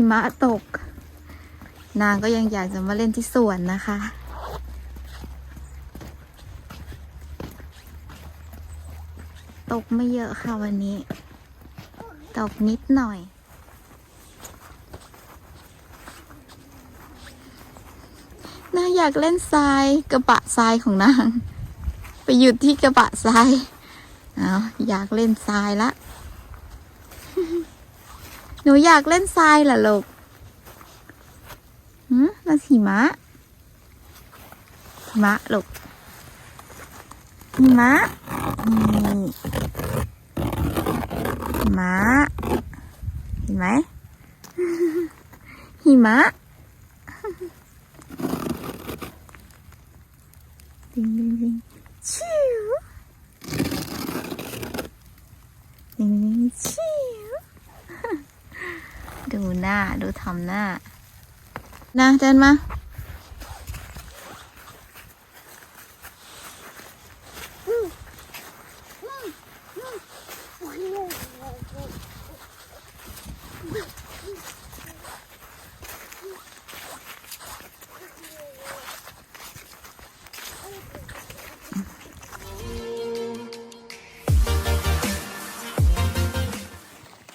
หิมะตก นางก็ยังอยากจะมาเล่นที่สวนนะคะ ตกไม่เยอะค่ะวันนี้ ตกนิดหน่อยน่าอยากเล่นทรายกระบะทรายของนาง ไปหยุดที่กระบะทราย เอาอยากเล่นทรายละ นูอยากเล่นทรายเหรอลูกหืมนั่นหิมะหิมะลูกหิมะนี่หิมะเห็นไหมหิมะดิงดิงดิงชิวดิงดิงชิว ดูหน้า ดูทำหน้านะเจนมา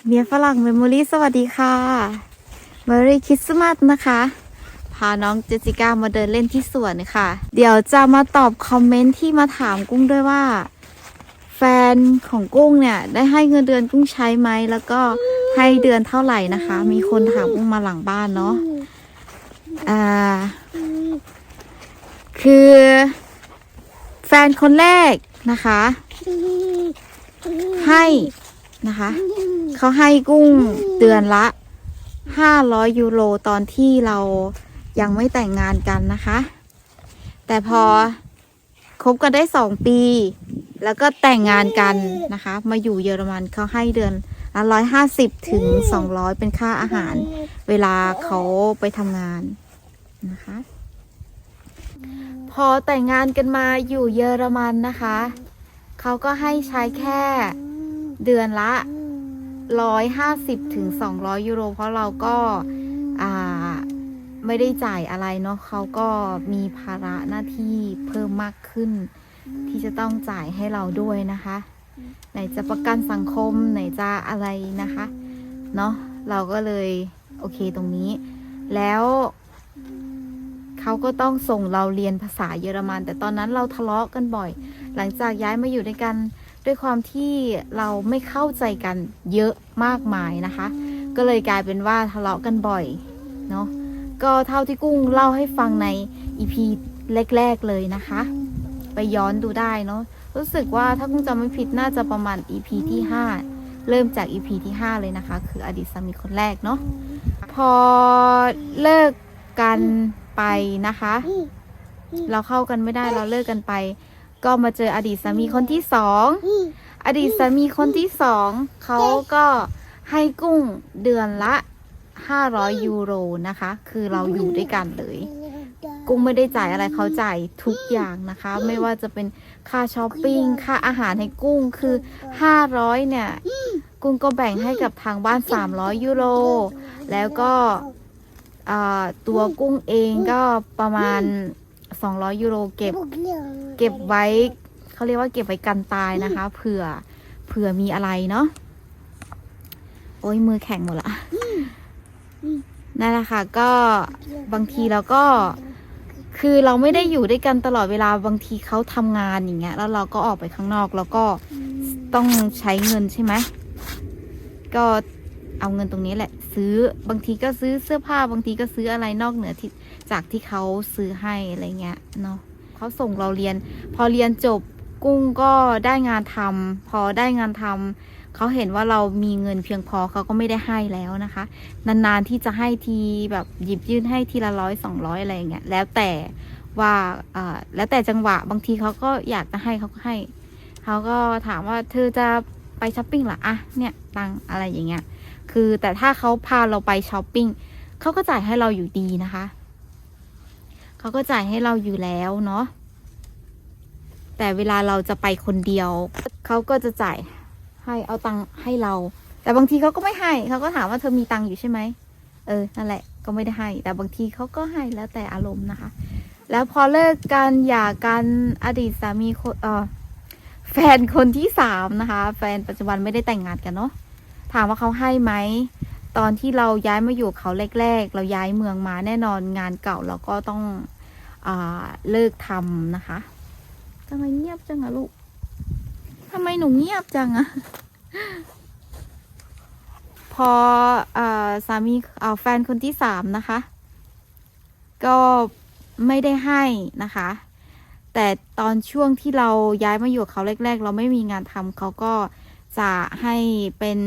เบียฝรั่งเมมโมรี่สวัสดีค่ะ m ม r รี่คริสต์มาสนะคะ พาน้องเจสสิก้ามาเดินเล่นที่สวนค่ะ เดี๋ยวจะมาตอบคอมเมนต์ที่มาถามกุ้งด้วยว่า แฟนของกุ้งเนี่ยได้ให้เงินเดือนกุ้งใช้ไหมแล้วก็ให้เดือนเท่าไหร่นะคะ มีคนถามกุ้งมาหลังบ้านเนาะอ่า คือ แฟนคนแรกนะคะ ให้นะคะ เขาให้กุ้งเดือนละ500ยูโรตอนที่เรายังไม่แต่งงานกันนะคะ แต่พอคบกันได้สองปี แล้วก็แต่งงานกันนะคะ มาอยู่เยอรมันเขาให้เดือนละร้อยห้าสิบถึงสองร้อยเป็นค่าอาหาร เวลาเขาไปทำงานนะคะ พอแต่งงานกันมาอยู่เยอรมันนะคะ เขาก็ให้ใช้แค่เดือนละ ร้อยห้าสิบถึงสองร้อยยูโร เพราะเราก็าไม่ได้จ่ายอะไรเนาะเขาก็มีภาระหน้าที่เพิ่มมากขึ้น ที่จะต้องจ่ายให้เราด้วยนะคะ ไหนจะประกันสังคมไหนจะอะไรนะคะเนาะเราก็เลยโอเคตรงนี้ แล้วเขาก็ต้องส่งเราเรียนภาษาเยอรมัน แต่ตอนนั้นเราทะเลาะกันบ่อย หลังจากย้ายมาอยู่ด้วยกัน ด้วยความที่เราไม่เข้าใจกันเยอะมากมายนะคะ ก็เลยกลายเป็นว่าทะเลาะกันบ่อยเนาะก็เท่าที่กุ้งเล่าให้ฟังในอีพีแรกๆเลยนะคะ ไปย้อนดูได้เนาะรู้สึกว่าถ้ากุ้งจำไม่ผิดน่าจะประมาณ EP ที่ 5 เริ่มจาก EP ที่ 5 เลยนะคะ คืออดีตสามีคนแรกเนาะพอเลิกกันไปนะคะ เราเข้ากันไม่ได้เราเลิกกันไป ก็มาเจออดีตสามีคนที่สอง อดีตสามีคนที่สองเขาก็ให้กุ้งเดือนละ 500 ยูโรนะคะ คือเราอยู่ด้วยกันเลย กุ้งไม่ได้จ่ายอะไรเขาจ่ายทุกอย่างนะคะ ไม่ว่าจะเป็นค่าช้อปปิ้ง ค่าอาหารให้กุ้งคือ 500 เนี่ย กุ้งก็แบ่งให้กับทางบ้าน 300 ยูโร แล้วก็อ่าตัวกุ้งเองก็ประมาณ 200 ยูโรเก็บ เก็บไว้ เขาเรียกว่าเก็บไว้กันตายนะคะ เผื่อ เผื่อมีอะไรเนาะ โอ้ยมือแข็งหมดละนั่นแหละค่ะ ก็บางทีเราก็ คือเราไม่ได้อยู่ด้วยกันตลอดเวลา บางทีเขาทำงานอย่างเงี้ย แล้วเราก็ออกไปข้างนอก แล้วก็ต้องใช้เงินใช่ไหม ก็เอาเงินตรงนี้แหละ ซื้อบางทีก็ซื้อเสื้อผ้า บางทีก็ซื้ออะไรนอกเหนือที่ จากที่เขาซื้อให้อะไรเงี้ยเนาะเขาส่งเราเรียน พอเรียนจบกุ้งก็ได้งานทำพอได้งานทำเขาเห็นว่าเรามีเงินเพียงพอเขาก็ไม่ได้ให้แล้วนะคะ นานๆที่จะให้ทีแบบหยิบยื่นให้ทีละร้อยสองร้อยอะไรอย่างเงี้ยแล้วแต่ว่าแล้วแต่จังหวะบางทีเขาก็อยากจะให้เขาก็ให้เขาก็ถามว่าเธอจะไปช้อปปิ้งหรออะเนี่ยตังอะไรอย่างเงี้ยคือแต่ถ้าเขาพาเราไปช้อปปิ้งเขาก็จ่ายให้เราอยู่ดีนะคะ เขาก็จ่ายให้เราอยู่แล้วเนาะแต่เวลาเราจะไปคนเดียว เขาก็จะจ่ายให้เอาตังค์ให้เรา แต่บางทีเขาก็ไม่ให้เขาก็ถามว่าเธอมีตังค์อยู่ใช่ไหมเออนั่นแหละก็ไม่ได้ให้ แต่บางทีเขาก็ให้แล้วแต่อารมณ์นะคะ แล้วพอเลิกกันหย่ากันอดีตสามีคนเออแฟนคนที่สามนะคะ แฟนปัจจุบันไม่ได้แต่งงานกันเนาะถามว่าเขาให้ไหมตอนที่เราย้ายมาอยู่เขาแรกๆ เราย้ายเมืองมาแน่นอนงานเก่าเราก็ต้อง เลิกทำนะคะทำไมเงียบจังอะลูกทำไมหนูเงียบจังอะพออสามีอ่าแฟนคนที่สามนะคะ ก็ไม่ได้ให้นะคะ แต่ตอนช่วงที่เราย้ายมาอยู่เขาแรก ๆ เราไม่มีงานทำเขาก็จะให้เป็น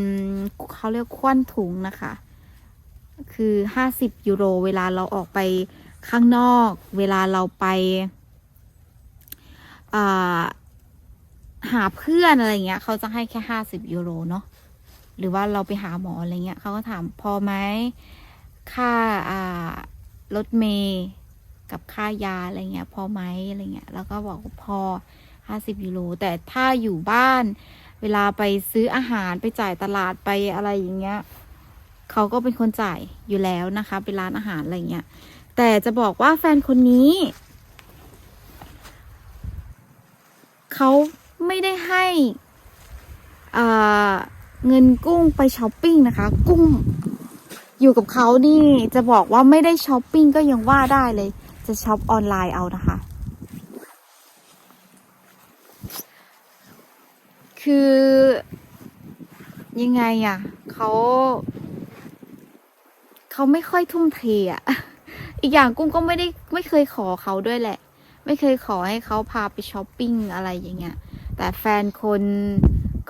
เขาเรียกควันถุงนะคะ คือห้าสิบยูโร เวลาเราออกไป ข้างนอก เวลาเราไปาหาเพื่อนอะไรเงี้ยเขาจะให้แค่ห้าสิบยูโรเนาะหรือว่าเราไปหาหมออะไรเงี้ยเขาก็ถามพอไหมค่าารถเมย์กับค่ายาอะไรเงี้ย พอไหมอะไรเงี้ยแล้วก็บอกพอห้าสิบยูโรแต่ถ้าอยู่บ้าน เวลาไปซื้ออาหารไปจ่ายตลาดไปอะไรอย่างเงี้ยเขาก็เป็นคนจ่ายอยู่แล้วนะคะ เป็นร้านอาหารอะไรเงี้ย แต่จะบอกว่าแฟนคนนี้ เขาไม่ได้ให้เงินกุ้งไปช้อปปิ้งนะคะ กุ้งอยู่กับเขานี่จะบอกว่าไม่ได้ช้อปปิ้งก็ยังว่าได้เลย จะช็อปออนไลน์เอานะคะ คือยังไงอะ่ะเขาเขาไม่ค่อยทุ่มเทอะ อีกอย่างกุ้งก็ไม่ได้ไม่เคยขอเขาด้วยแหละ ไม่เคยขอให้เขาพาไปช้อปปิ้งอะไรอย่างเงี้ย แต่แฟนคน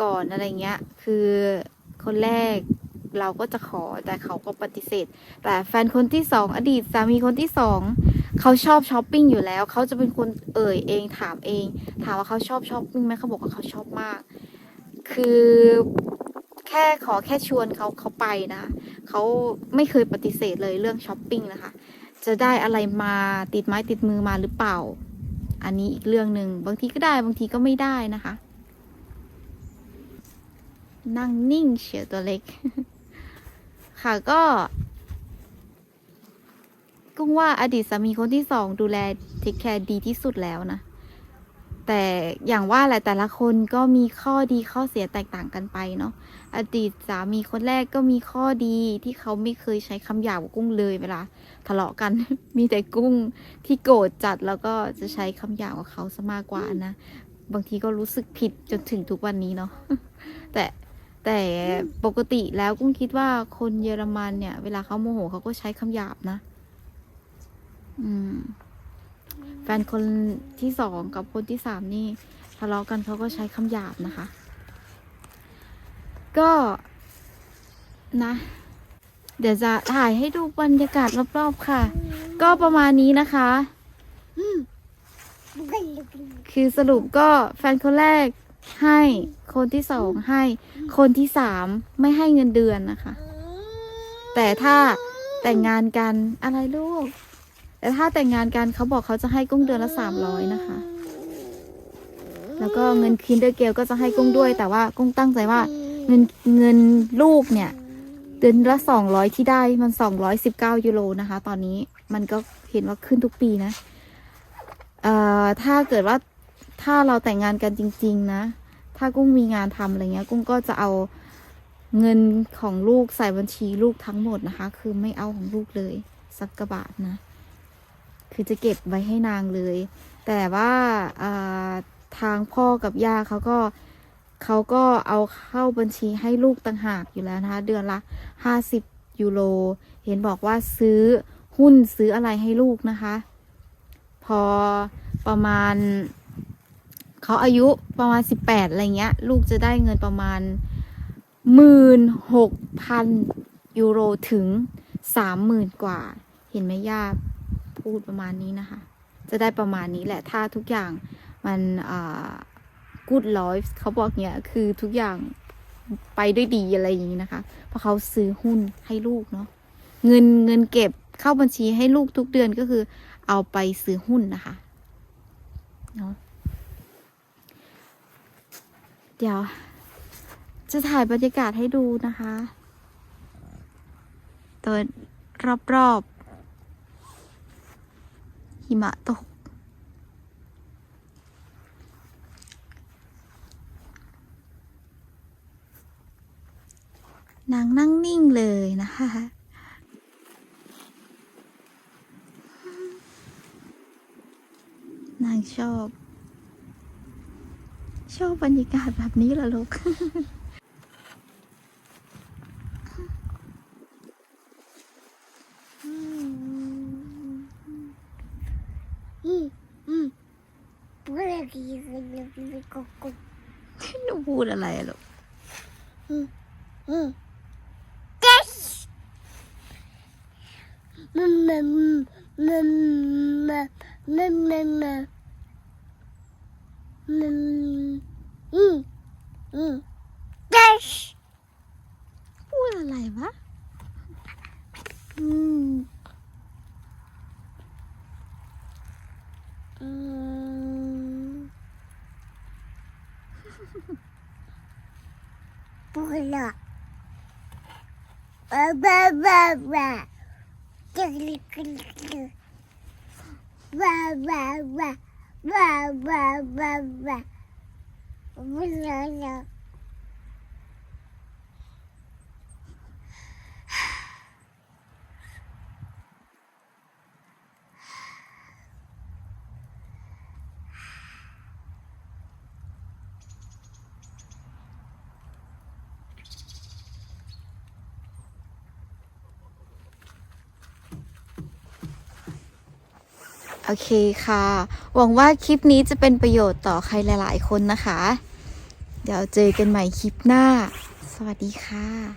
ก่อนอะไรเงี้ย คือคนแรกเราก็จะขอแต่เขาก็ปฏิเสธ แต่แฟนคนที่สองอดีตสามีคนที่สองเขาชอบช้อปปิ้งอยู่แล้วเขาจะเป็นคนเอ่ยเองถามเอง ถามว่าเขาชอบช้อปปิ้งไหมเขาบอกว่าเขาชอบมาก คือแค่ขอแค่ชวนเขาเขาไปนะเขาไม่เคยปฏิเสธเลยเรื่องช้อปปิ้งนะคะ จะได้อะไรมาติดไม้ติดมือมาหรือเปล่า อันนี้อีกเรื่องหนึ่งบางทีก็ได้บางทีก็ไม่ได้นะคะ นั่งนิ่งเฉียวตัวเล็ก ค่ะก็กุ้งว่าอดีตสามีคนที่สองดูแลเทคแคร์ดีที่สุดแล้วนะ แต่อย่างว่าแหละแต่ละคนก็มีข้อดีข้อเสียแตกต่างกันไปเนาะอดีตสามีคนแรกก็มีข้อดีที่เขาไม่เคยใช้คำหยาบกับกุ้งเลยเวลา ทะเลาะกัน มีแต่กุ้งที่โกรธจัดแล้วก็จะใช้คำหยาบกับเขาซะมากกว่านะ บางทีก็รู้สึกผิดจนถึงทุกวันนี้เนาะ แต่แต่ปกติแล้วกุ้งคิดว่าคนเยอรมันเนี่ย เวลาเขาโมโหเขาก็ใช้คำหยาบนะ อืม แฟนคนที่สองกับคนที่สามนี่ทะเลาะกันเขาก็ใช้คำหยาบนะคะ ก็นะ เดี๋ยวจะถ่ายให้ดูบรรยากาศรอบๆค่ะ ก็ประมาณนี้นะคะ คือสรุปก็แฟนคนแรกให้ คนที่สองให้ คนที่สามไม่ให้เงินเดือนนะคะ แต่ถ้าแต่งงานกันอะไรลูก แต่ถ้าแต่งงานกันเขาบอกเขาจะให้กุ้งเดือนละสามร้อยนะคะ แล้วก็เงินคินเดอร์เกลก็จะให้กุ้งด้วย แต่ว่ากุ้งตั้งใจว่าเงินเงินลูกเนี่ย เดือนละสองร้อยที่ได้มันสองร้อยสิบเก้ายูโรนะคะ ตอนนี้มันก็เห็นว่าขึ้นทุกปีนะเอ่อถ้าเกิดว่าถ้าเราแต่งงานกันจริง ๆ นะ ถ้ากุ้งมีงานทำอะไรเงี้ย กุ้งก็จะเอาเงินของลูกใส่บัญชีลูกทั้งหมดนะคะ คือไม่เอาของลูกเลย สักกระบาทนะ คือจะเก็บไว้ให้นางเลย แต่ว่าอ่าทางพ่อกับย่าเขาก็ เขาก็เอาเข้าบัญชีให้ลูกต่างหากอยู่แล้วนะคะ เดือนละห้าสิบยูโร เห็นบอกว่าซื้อหุ้นซื้ออะไรให้ลูกนะคะ พอประมาณ เขาอายุประมาณสิบแปดอะไรเงี้ย ลูกจะได้เงินประมาณหมื่นหกพันยูโรถึงสามหมื่นกว่า เห็นไหมย่าพูดประมาณนี้นะคะ จะได้ประมาณนี้แหละถ้าทุกอย่างมันอ่า good life เขาบอกเนี้ยคือทุกอย่างไปด้วยดีอะไรอย่างนี้นะคะเพราะเขาซื้อหุ้นให้ลูกเนาะเงินเงินเก็บเข้าบัญชีให้ลูกทุกเดือนก็คือ เอาไปซื้อหุ้นนะคะเนาะเดี๋ยว จะถ่ายบรรยากาศให้ดูนะคะตัวรอบๆหิมะตก นางนั่งนิ่งเลยนะคะ นางชอบ ชอบบรรยากาศแบบนี้เหรอลูก Mm, mm. Por aquí, señor Coco. หนูพูดอะไรลูก 嗯。嗯。嗯。但是来吧嗯。嗯。不会了啊哇哇哇这个那个那个哇哇哇爸爸爸爸我不想想。 โอเคค่ะ หวังว่าคลิปนี้จะเป็นประโยชน์ต่อใครหลาย ๆ คนนะคะ เดี๋ยวเจอกันใหม่คลิปหน้า สวัสดีค่ะ